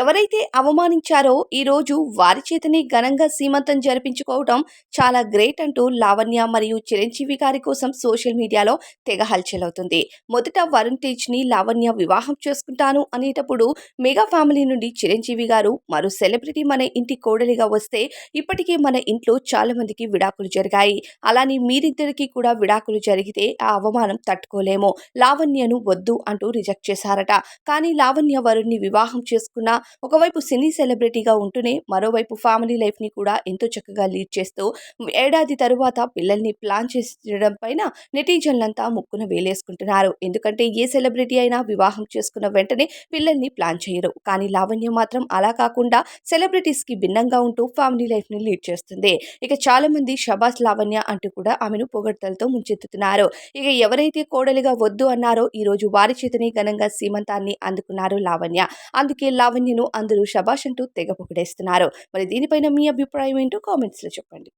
ఎవరైతే అవమానించారో ఈరోజు వారి చేతనే ఘనంగా సీమంతం జరిపించుకోవడం చాలా గ్రేట్ అంటూ లావణ్య మరియు చిరంజీవి గారి కోసం సోషల్ మీడియాలో తెగ హల్చలవుతుంది. మొదట వరుణ్ తేజ్ని లావణ్య వివాహం చేసుకుంటాను అనేటప్పుడు మెగా ఫ్యామిలీ నుండి చిరంజీవి గారు మరో సెలబ్రిటీ మన ఇంటి కోడలిగా వస్తే ఇప్పటికే మన ఇంట్లో చాలా మందికి విడాకులు జరిగాయి. అలానే మీరిద్దరికీ కూడా విడాకులు జరిగితే ఆ అవమానం తట్టుకోలేము. లావణ్యను వద్దు అంటూ రిజెక్ట్ చేశారట. కానీ లావణ్య వరుణ్ణి వివాహం చేసుకున్న ఒకవైపు సినీ సెలబ్రిటీగా ఉంటూనే మరోవైపు ఫ్యామిలీ లైఫ్ని కూడా ఎంతో చక్కగా లీడ్ చేస్తూ ఏడాది తరువాత పిల్లల్ని ప్లాన్ చేసడం పైన నెటిజన్లంతా ముక్కున వేలేసుకుంటున్నారు. ఎందుకంటే ఏ సెలబ్రిటీ అయినా వివాహం చేసుకున్న వెంటనే పిల్లల్ని ప్లాన్ చేయరు. కానీ లావణ్య మాత్రం అలా కాకుండా సెలబ్రిటీస్కి భిన్నంగా ఉంటూ ఫ్యామిలీ లైఫ్ని లీడ్ చేస్తుంది. ఇక చాలా మంది షబాస్ లావణ్య అంటూ కూడా ఆమెను పొగడ్తలతో ముంచెత్తుతున్నారు. ఇక ఎవరైతే కోడలిగా వద్దు అన్నారో ఈ రోజు వారి చేతనే ఘనంగా సీమంతాన్ని అందుకున్నారు లావణ్య. అందుకే లావణ్య లావణ్యను అందరూ షబాష్ అంటూ తెగ పొగిడేస్తున్నారు. మరి దీనిపైన మీ అభిప్రాయం ఏంటో కామెంట్స్లో చెప్పండి.